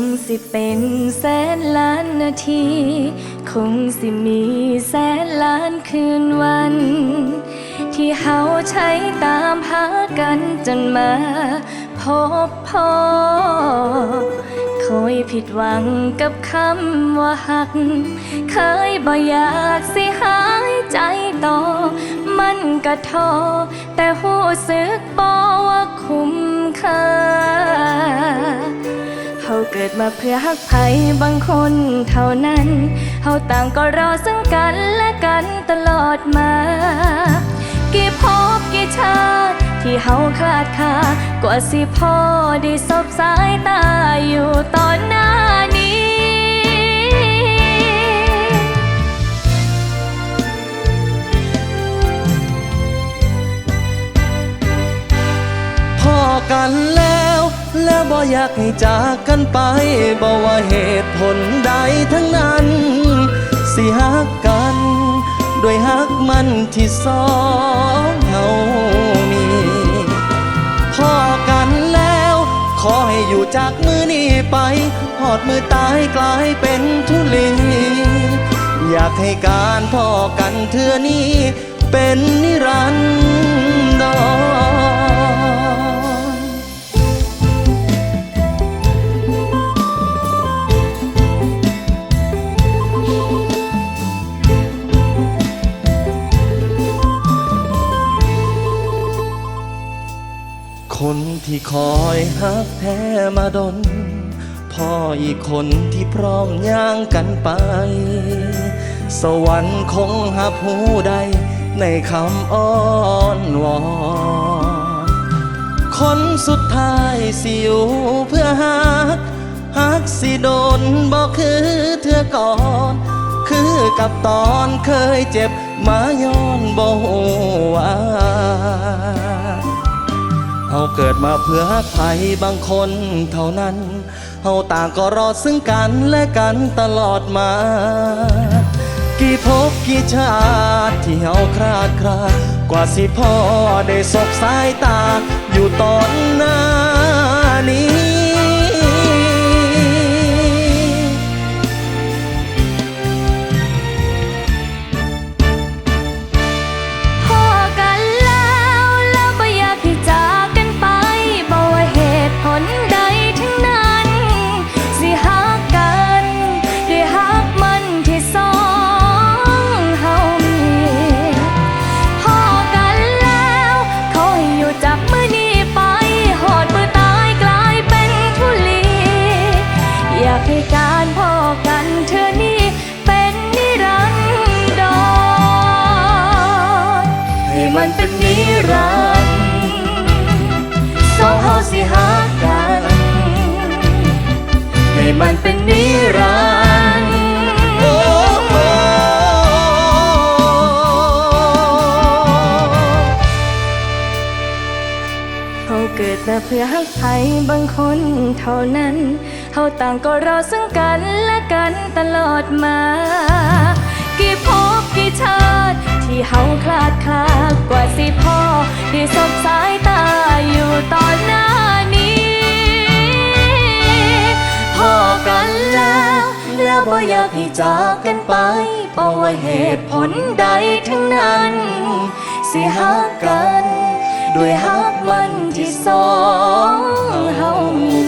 งสิเป็นแสนล้านนาที คงสิมีแสนล้านคืนวัน ที่เฮาใช้ตามหากันจนมาพบพอเคยผิดหวังกับคำว่าหัก เคยบ่อยากสิหายใจต่อ มันก็ท้อแต่หูสึกบอว่าคุ้มค่า เฮาเกิดมาเพื่อฮักไผบางคนเท่านั้น เฮาต่างก็รอซึ่งกันและกันตลอดมา กี่พบกี่ชาติที่เฮาคลาดคากว่าสิพอได้สบสายตาอยู่ตอนหน้านี้ แล้วแล้วบ่อยากให้จากกันไปบ่ว่าเหตุผลใดทั้งนั้น สิฮักกัน ด้วยฮักมันที่สองเฮามีพอกันแล้ว ขอให้อยู่จากมือนี้ไปหอดมือตายกลายเป็นทุลีอยากให้การพอกันเทือนี้เป็นนิรันดร คนที่คอยฮักแท้มาดน พ่ออีกคนที่พร้อมย่างกันไป สวรรค์คงหับหูใดในคำอ้อนวอนคนสุดท้ายสิอยู่เพื่อฮักฮักสิโดนบอกคือเธอก่อน คือกับตอนเคยเจ็บมาย้อนบ่วา เฮาเกิดมาเพื่อใครบางคนเท่านั้น เฮาต่างก็รอซึ่งกันและกันตลอดมา กี่ภพกี่ชาติที่เฮาคลาดคลากว่าสิพ่อได้สบสายตาอยู่ตอนหน้านี้ มันเป็นนิรันดร์สองเฮาสิหากันให้มันเป็นนิรันดร์โอ้โอ้เฮาเกิดมาเพื่อฮักใครบางคนเท่านั้นเฮาต่างก็รอซึ่งกันและกันตลอดมา กี่ภพกี่ชาติ ที่เฮาคลาดคลากว่าสิพ่อได้สบสายตาอยู่ตอนหน้านี้ พอกันแล้ว แล้วบ่อยากให้จากกันไปเพราะว่าเหตุผลใดทั้งนั้น สิฮักกัน ด้วยฮักมันที่สองเฮามี